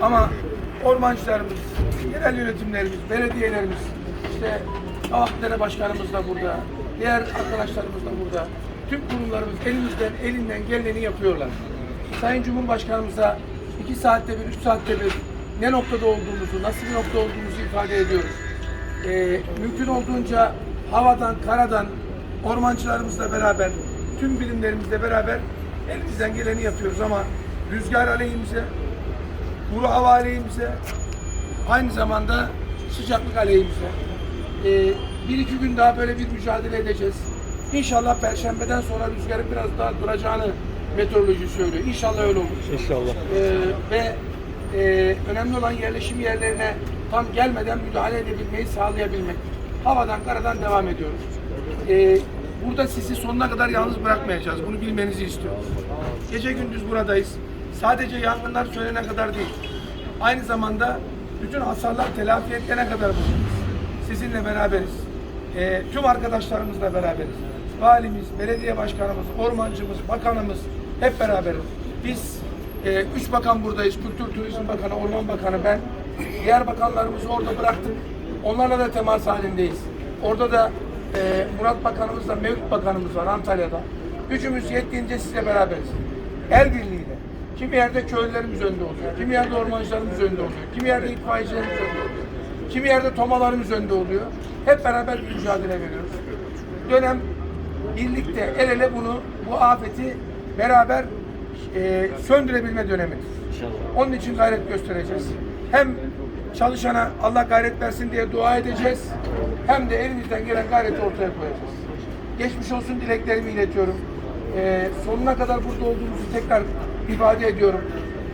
Ama ormancılarımız, genel yönetimlerimiz, belediyelerimiz, işte Kavakdere Başkanımız da burada, diğer arkadaşlarımız da burada. Tüm kurumlarımız elimizden, elinden geleni yapıyorlar. Sayın Cumhurbaşkanımıza iki saatte bir, üç saatte bir ne noktada olduğumuzu, nasıl bir nokta olduğumuzu ifade ediyoruz. Ee, mümkün olduğunca havadan, karadan, ormancılarımızla beraber, tüm bilimlerimizle beraber elimizden geleni yapıyoruz ama rüzgar aleyhimize, kuru hava aleyhimize, aynı zamanda sıcaklık aleyhimize. Ee, bir iki gün daha böyle bir mücadele edeceğiz. İnşallah Perşembeden sonra rüzgarın biraz daha duracağını meteoroloji söylüyor. İnşallah öyle olur. İnşallah. Ee, ve e, önemli olan yerleşim yerlerine tam gelmeden müdahale edebilmeyi sağlayabilmek. Havadan karadan devam ediyoruz. Ee, burada sizi sonuna kadar yalnız bırakmayacağız. Bunu bilmenizi istiyoruz. Gece gündüz buradayız. Sadece yangınlar söylene kadar değil. Aynı zamanda bütün hasarlar telafi edilene kadar buradayız. Sizinle beraberiz. Ee, tüm arkadaşlarımızla beraberiz. Valimiz, belediye başkanımız, ormancımız, bakanımız hep beraberiz. Biz e, üç bakan buradayız. Kültür Turizm Bakanı, Orman Bakanı, ben. Diğer bakanlarımızı orada bıraktık. Onlarla da temas halindeyiz. Orada da e, Murat Bakanımızla Mevlüt Bakanımız var Antalya'da. Gücümüz yettiğince sizle beraberiz. El birliğiyle. Kimi yerde köylülerimiz önde oluyor. Kimi yerde ormancılarımız önde oluyor. Kimi yerde itfaiyecilerimiz önde oluyor. Kimi yerde tomalarımız önde oluyor. Hep beraber mücadele veriyoruz. Dönem birlikte el ele bunu, bu afeti beraber e, söndürebilme dönemidir. Onun için gayret göstereceğiz. Hem çalışana Allah gayret versin diye dua edeceğiz. Hem de elimizden gelen gayreti ortaya koyacağız. Geçmiş olsun dileklerimi iletiyorum. E, sonuna kadar burada olduğumuzu tekrar ifade ediyorum.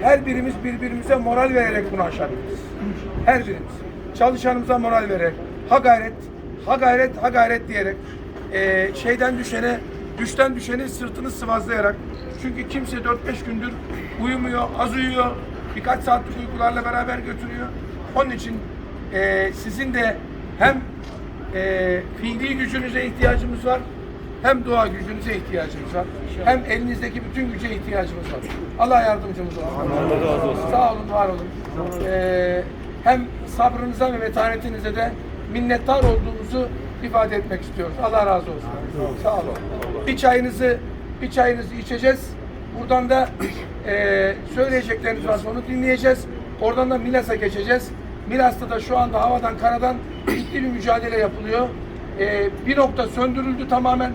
Her birimiz birbirimize moral vererek bunu aşabiliriz. Her birimiz. Çalışanımıza moral vererek. Ha gayret, ha gayret, ha gayret diyerek e, şeyden düşene, düşten düşeni sırtını sıvazlayarak çünkü kimse 4-5 gündür uyumuyor, az uyuyor, birkaç saatlik uykularla beraber götürüyor. Onun için e, sizin de hem e, fiili gücünüze ihtiyacımız var, hem doğa gücünüze ihtiyacımız var. Hem elinizdeki bütün güce ihtiyacımız var. Allah yardımcımız olsun. Allah razı olsun. Sağ olun, var olun. Ee, hem sabrınıza ve metanetinize de minnettar olduğumuzu ifade etmek istiyoruz. Allah razı olsun. Sağ olun. Bir çayınızı bir çayınızı içeceğiz. Buradan da e, söyleyecekleriniz varsa onu dinleyeceğiz. Oradan da Milas'a geçeceğiz. Milas'ta da şu anda havadan karadan ciddi bir mücadele yapılıyor. E, bir nokta söndürüldü tamamen.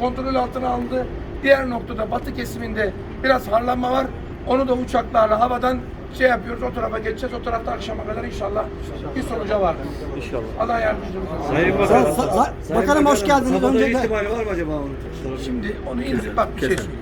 Kontrol altına alındı. Diğer noktada batı kesiminde biraz harlanma var. Onu da uçaklarla havadan şey yapıyoruz. O tarafa geçeceğiz. O tarafta akşama kadar inşallah bir sonuca var. İnşallah. Allah yardımcımız olsun. Sayın Sa- Bakanım. Sayın bakanım hoş geldiniz. Sabahdan Önce de- itibari var mı acaba onun? Şimdi onu indir. Bak bir şey söyleyeyim.